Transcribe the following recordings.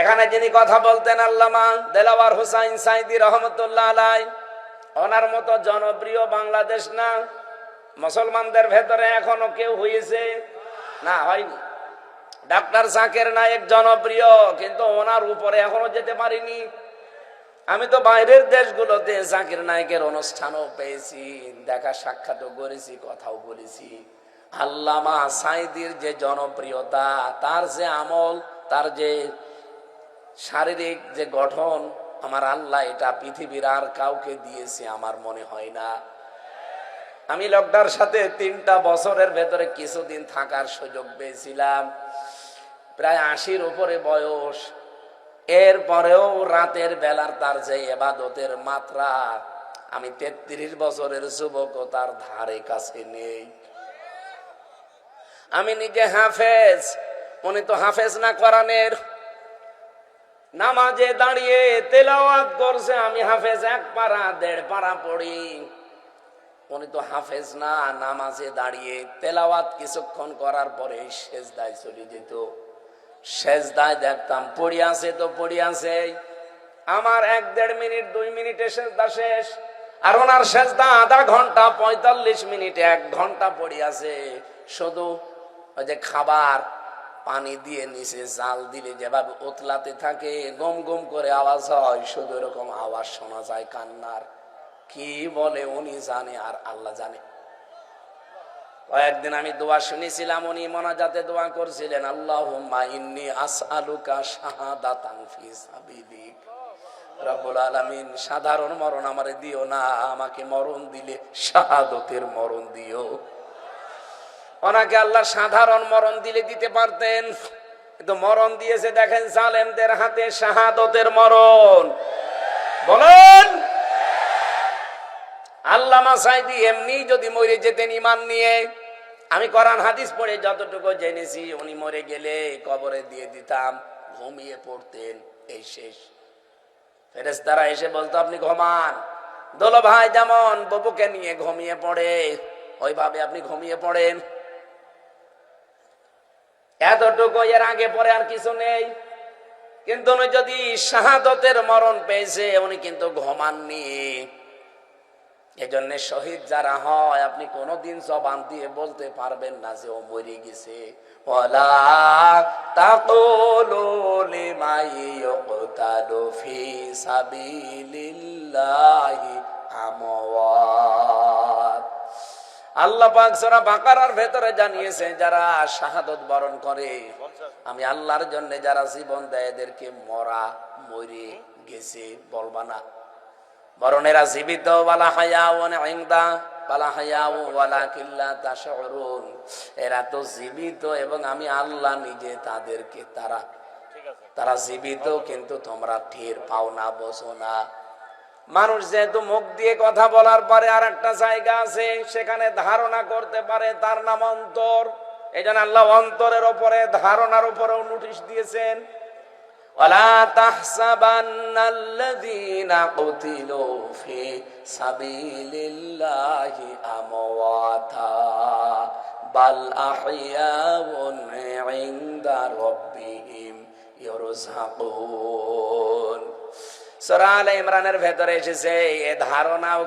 এখানে যিনি কথা বলতেন আল্লামা দেলাওয়ার হুসাইন সাইদি রহমতুল্লাহ আলাই, ওনার মতো জনপ্রিয় বাংলাদেশ না, মুসলমানদের ভেতরে এখনও কেউ হয়েছে না, হয়নি। ডাক্তার জাকের নায়ক জনপ্রিয়, কিন্তু ওনার উপরে এখনও যেতে পারিনি। আমি তো বাইরের দেশগুলোতে জাকির নায়কের অনুষ্ঠানও পেয়েছি, দেখা সাক্ষাৎও করেছি, কথাও বলেছি। আল্লামা সাইদির যে জনপ্রিয়তা, তার যে আমল, তার যে শারীরিক যে গঠন, আমার আল্লাহ এটা পৃথিবীর আর কাউকে দিয়েছে আমার মনে হয় না। আমি লোকটার সাথে তিনটা বছরের ভেতরে কিছুদিন থাকার সুযোগ পেয়েছিলাম। প্রায় আশির উপরে বয়স। এরপরেও রাতের বেলার তার যে এবাদতের মাত্রা, আমি তেত্রিশ বছরের যুবক তার ধারে কাছে নেই। আমি নিজে হাফেজ, উনি তো হাফেজ না করানের নামাজে দাঁড়িয়ে তেলাওয়াত করছে, আমি হাফেজ এক পারা দেড় পারা পড়ি। উনি তো হাফেজ না, নামাজে দাঁড়িয়ে তেলাওয়াত কিছুক্ষণ করার পরে শেষ দায় চলে যেত। শেষ দায় দেখতাম, পড়ি আছে তো পড়ি আছে। আমার এক দেড় মিনিট, দুই মিনিটে শেষ দা শেষ। আর ওনার শেষ দা আধা ঘণ্টা, পঁয়তাল্লিশ মিনিটে এক ঘণ্টা পড়ি আছে। শুধু ওই যে খাবার পানি দিয়ে নিচে জাল দিলে যেভাবে ওতলাতে থাকে, গম গম করে আওয়াজ হয়, শুধু এরকম আওয়াজ শোনা যায় কান্নার। কি বলে উনি জানে আর আল্লাহ জানে। কয়েকদিন আমি দোয়া শুনেছিলাম, উনি মোনাজাতে দোয়া করছিলেন আল্লাহ আলামিন, সাধারণ মরণ আমারে দিও না, আমাকে মরণ দিলে শাহাদতের মরণ দিও। ওনাকে আল্লাহ সাধারণ মরণ দিলে দিতে পারতেন। কিন্তু মরণ দিয়েছে দেখেন জালেমদের হাতে শাহাদতের মরণ। বলেন, আল্লামা সাইদি এমনি যদি মরে যেতেন ইমান নিয়ে, আমি কোরআন হাদিস পড়ে যতটুকু জেনেছি, উনি মরে গেলে কবরে দিয়ে দিতাম, ঘুমিয়ে পড়তেন, এই শেষ। ফেরেস্তারা এসে বলতো, আপনি ঘুমান। দোলো ভাই যেমন, ববুকে নিয়ে ঘুমিয়ে পড়ে। ওইভাবে আপনি ঘুমিয়ে পড়েন। এতটুকু এর আগে পরে আর কিছু নেই। কিন্তু উনি যদি শাহাদতের মরণ পেয়েছে, উনি কিন্তু ঘুমাননি। এজন্য শহীদ যারা হয়, আপনি কোনোদিন জবান দিয়ে বলতে পারবেন না যে ও মরে গেছে। ওলা আল্লাহ পাক সূরা বাকারার ভেতরে জানিয়েছে যারা শাহাদত বরণ করে আমি আল্লাহর জন্য যারা জীবন দেয় এদেরকে মরা মরে গেছে বলবা না। বরং এরা জীবিত বালা ওয়ালা কিল্লা তাশউরুন। এরা তো জীবিত এবং আমি আল্লাহ নিজে তাদেরকে তারা তারা জীবিত কিন্তু তোমরা টের পাও না বোঝো না। মানুষ যেহেতু মুখ দিয়ে কথা বলার পরে আর একটা জায়গা আছে সেখানে ধারণা করতে পারে তার নাম অন্তর এই জন্য আল্লাহ অন্তরের ওপরে ধারণার উপরেও নোটিশ দিয়েছেন ولا تحسبن الذين قتلوا في سبيل الله أمواتا بل أحياء عند ربهم يرزقون সূরা ইমরানের ভেতরে এসেছে, এ ধারণাও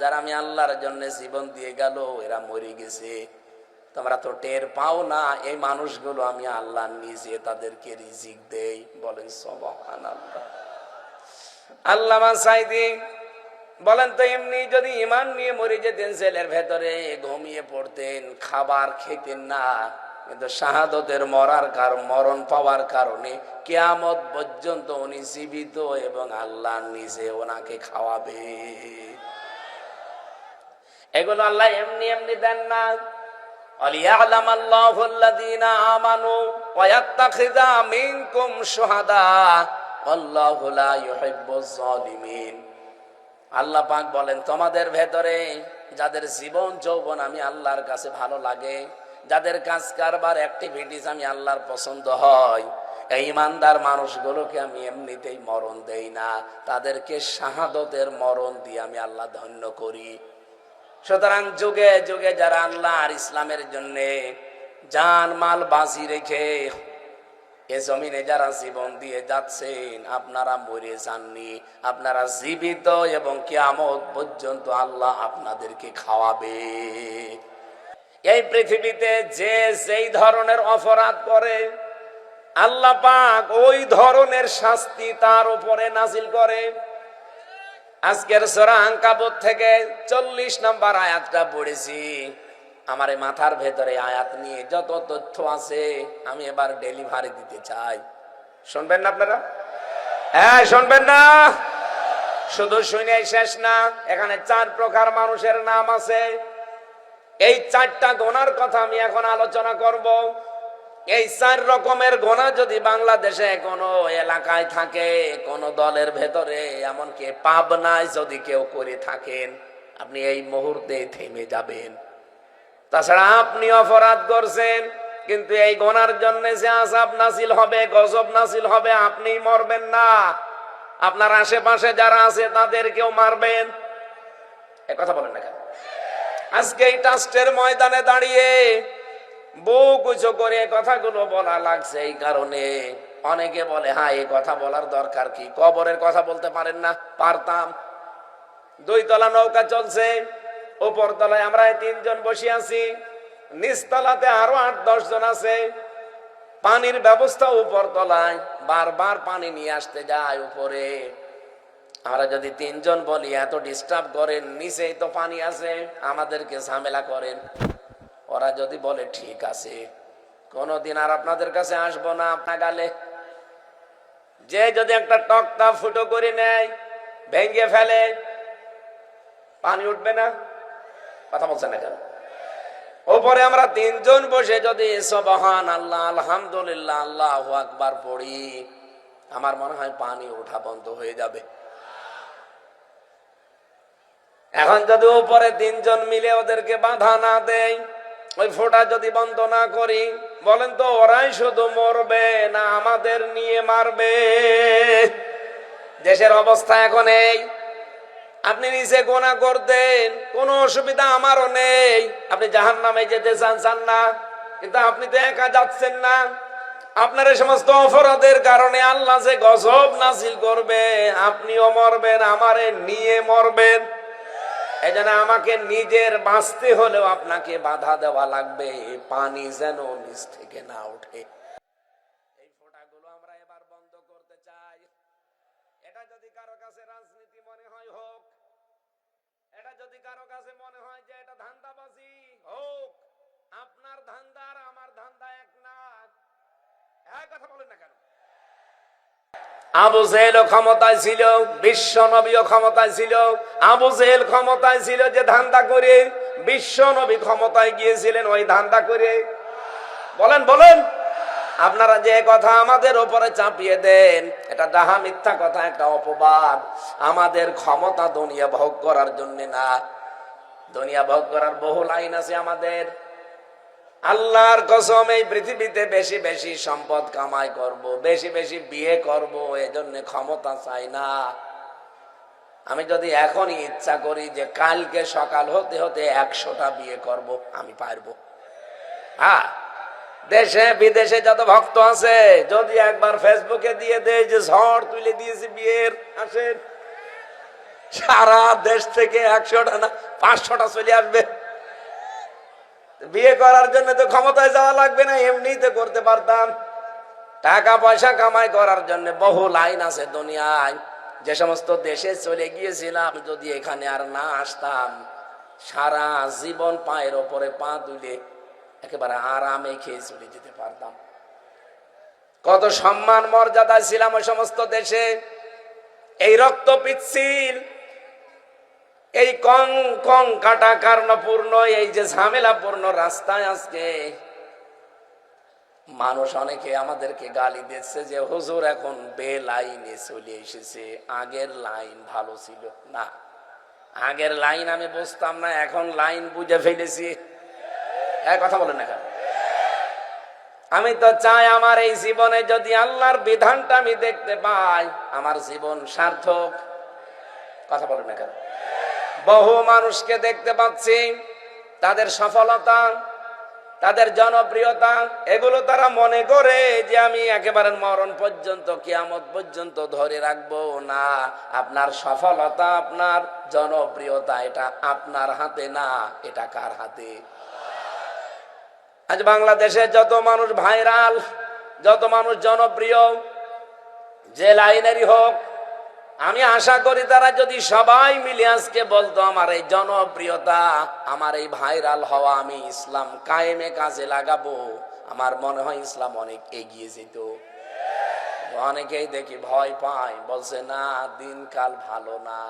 যারা আমি আল্লাহর জীবন দিয়ে গেল, এরা মরে গেছে। তোমরা তো টের পাও না, এই মানুষগুলো আমি নিজে তাদেরকে রিজিক দেই। বলেন তো এমনি যদি ইমান নিয়ে মরে যেতেন জেলের ভেতরে ঘুমিয়ে পড়তেন, খাবার খেতেন না কিন্তু শাহাদতের মরার কারণ মরণ পাওয়ার কারণে কেয়ামত পর্যন্ত উনি জীবিত এবং আল্লাহ নিজে ওনাকে খাওয়াবে এগুলো আল্লাহ এমনি এমনি দেন না وليعلم الله الذين آمنوا ويتخذ منكم شهداء والله لا يحب الظالمين আল্লাহ পাক বলেন তোমাদের ভেতরে যাদের জীবন যৌবন আমি আল্লাহর কাছে ভালো লাগে যাদের কাজ কারবার অ্যাক্টিভিটিস আমি আল্লাহর পছন্দ হয়, এই ইমানদার মানুষগুলোকে আমি এমনিতেই মরণ দেই না। তাদেরকে শাহাদতের মরণ দিয়ে আমি আল্লাহ ধন্য করি। সুতরাং যুগে যুগে যারা আল্লাহ আর ইসলামের জন্য জান মাল বাজি রেখে এ জমিনে যারা জীবন দিয়ে যাচ্ছেন, আপনারা মরে যাননি। আপনারা জীবিত এবং কিয়ামত পর্যন্ত আল্লাহ আপনাদেরকে খাওয়াবে। এই পৃথিবীতে যে যেই ধরনের অপরাধ করে, আল্লাহ পাক ওই ধরনের শাস্তি তার উপরে নাজিল করে। আজকের সোরা আঙ্কাবত থেকে চল্লিশ নম্বর আয়াতটা পড়েছি। আমার মাথার ভেতরে আয়াত নিয়ে যত তথ্য আছে আমি এবার ডেলিভারি দিতে চাই। শুনবেন না আপনারা? হ্যাঁ শুনবেন না। শুধু শুনে শেষ না, এখানে চার প্রকার মানুষের নাম আছে। এই চারটা গোনার কথা আমি এখন আলোচনা করব। এই চার রকমের গোনা যদি বাংলাদেশে কোনো এলাকায় থাকে, কোন দলের ভেতরে, এমনকি পাবনায় যদি কেউ করে থাকেন, আপনি এই মুহূর্তে থেমে যাবেন। তাছাড়া আপনি অপরাধ করছেন, কিন্তু এই গোনার জন্য যে আসাব নাসিল হবে, গজব নাসিল হবে, আপনি মরবেন না। আপনার আশেপাশে যারা আছে, তাদেরকেও মারবেন। কথা বলেন না কেন? আজকে এই টাস্টের ময়দানে দাঁড়িয়ে বউ কুচো করে কথাগুলো বলা লাগছে এই কারণে। অনেকে বলে হ্যাঁ এই কথা বলার দরকার কি? কবরের কথা বলতে পারেন না, পারতাম। দুই তলা নৌকা চলছে উপর তলায় আমরা তিনজন বসে আছি। নিচতলাতে আরও আট, দশ জন আছে। পানির ব্যবস্থা উপর তলায় বারবার পানি নিয়ে আসতে যায় উপরে। আমরা যদি তিনজন বলি, এত ডিস্টার্ব করেন, নিচেই তো পানি আছে, আমাদেরকে ঝামেলা করেন। ওরা যদি বলে, ঠিক আছে, কোনদিন আর আপনাদের কাছে আসব না আপনার গালে। যে যদি একটা টকটা ফুটো করে নেয়, ভেঙে ফেলে, পানি উঠবে না? কথা বলছে না কেন? ওপরে আমরা তিনজন বসে যদি সবহান আল্লাহ আলহামদুলিল্লাহ, আল্লাহ আকবার পড়ি, আমার মনে হয় পানি ওঠা বন্ধ হয়ে যাবে। এখন যদি উপরে তিনজন মিলে ওদেরকে বাধা না দেয় ওই ফোঁটা যদি বন্ধ না করি, বলেন তো ওরাই শুধু মরবে না আমাদের নিয়ে মারবে? দেশের অবস্থা এখন এই। আপনি নিচে গোনা করতেন, কোনো অসুবিধা আমারও নেই। আপনি জাহান নামে যেতে চান চান না। কিন্তু আপনি তো একা যাচ্ছেন না। আপনার এই সমস্ত অপরাধের কারণে আল্লাহ যে গজব নাসিল করবে, আপনিও মরবেন, আমারে নিয়ে মরবেন। এই যেন আমাকে নিজের বাঁচতে হলেও আপনাকে বাধা দেওয়া লাগবে। পানি যেন নিজ থেকে না ওঠে এই ফোঁটাগুলো আমরা এবার বন্ধ করতে চাই এটা যদি কারও কাছে রাজনীতি মনে হয় হোক এটা যদি কারও কাছে মনে হয় যে এটা ধান্দাবাজি হোক আপনার ধান্দা আর আমার ধান্দা এক না এক কথা বলেন না কেন আবু জেহেলও ক্ষমতায় ছিল, বিশ্ব নবীও ক্ষমতায় ছিল। আবু জেহেল ক্ষমতায় ছিল যে ধান্দা করে বিশ্ব নবী ক্ষমতায় গিয়েছিলেন, ওই ধান্দা করে। বলেন বলেন। আপনারা যে কথা আমাদের ওপরে চাপিয়ে দেন, এটা ডাহা মিথ্যা কথা, একটা অপবাদ। আমাদের ক্ষমতা দুনিয়া ভোগ করার জন্য না। দুনিয়া ভোগ করার বহু লাইন আছে আমাদের। আল্লাহর কসম এই পৃথিবীতে বেশি বেশি সম্পদ কামাই করব, বেশি বেশি বিয়ে করব, এজন্য ক্ষমতা চাই না। আমি যদি এখনই ইচ্ছা করি যে কালকে সকাল হতে হতে একশোটা বিয়ে করব, আমি পারব। হ্যাঁ দেশে বিদেশে যত ভক্ত আছে, যদি একবার ফেসবুকে দিয়ে দেয় যে ঝড় তুলে দিয়েছে বিয়ের, আসেন। সারা দেশ থেকে একশোটা না, পাঁচশোটা চলে আসবে। বিয়ে করার জন্য তো ক্ষমতায় যাওয়া লাগবে না এমনি তো করতে পারতাম। টাকা পয়সা কামাই করার জন্য বহু লাইন আছে দুনিয়ায়। যে সমস্ত দেশে চলে গিয়েছিলাম, যদি এখানে আর না আসতাম, সারা জীবন পায়ের ওপরে পা তুলে একেবারে আরামে খেয়ে চলে যেতে পারতাম। কত সম্মান, মর্যাদা ছিলাম ওই সমস্ত দেশে। এই রক্ত পিচ্ছিল এই কং কং কাটা কার্ণপূর্ণ, এই যে ঝামেলাপূর্ণ রাস্তায় আজকে। মানুষ অনেকে আমাদেরকে গালি দিচ্ছে যে, হুজুর, এখন বে লাইনে চলে এসেছে। আগের লাইন ভালো ছিল। না, আগের লাইন আমি বুঝতাম না, এখন লাইন বুঝে ফেলেছি। এক কথা বলেন না আমি তো চাই আমার এই জীবনে যদি আল্লাহর বিধানটা আমি দেখতে পাই, আমার জীবন সার্থক। কথা বলেন না বহু মানুষকে দেখতে পাচ্ছি। তাদের সফলতা, তাদের জনপ্রিয়তা, এগুলো তারা মনে করে যে আমি একেবারে মরণ পর্যন্ত, কিয়ামত পর্যন্ত ধরে রাখব। না, আপনার সফলতা, আপনার জনপ্রিয়তা, এটা আপনার হাতে না, এটা কার হাতে? আজ বাংলাদেশে যত মানুষ ভাইরাল, যত মানুষ জনপ্রিয়, যে লাইনেরই হোক আমি আশা করি তারা যদি সবাই মিলে আজকে বলতো, আমার এই জনপ্রিয়তা, আমার এই ভাইরাল হওয়া আমি ইসলাম কায়েমে কাজে লাগাবো, আমার মনে হয় ইসলাম অনেক এগিয়ে যেত। অনেকেই দেখি ভয় পায়, বলছে, না, দিনকাল ভালো না।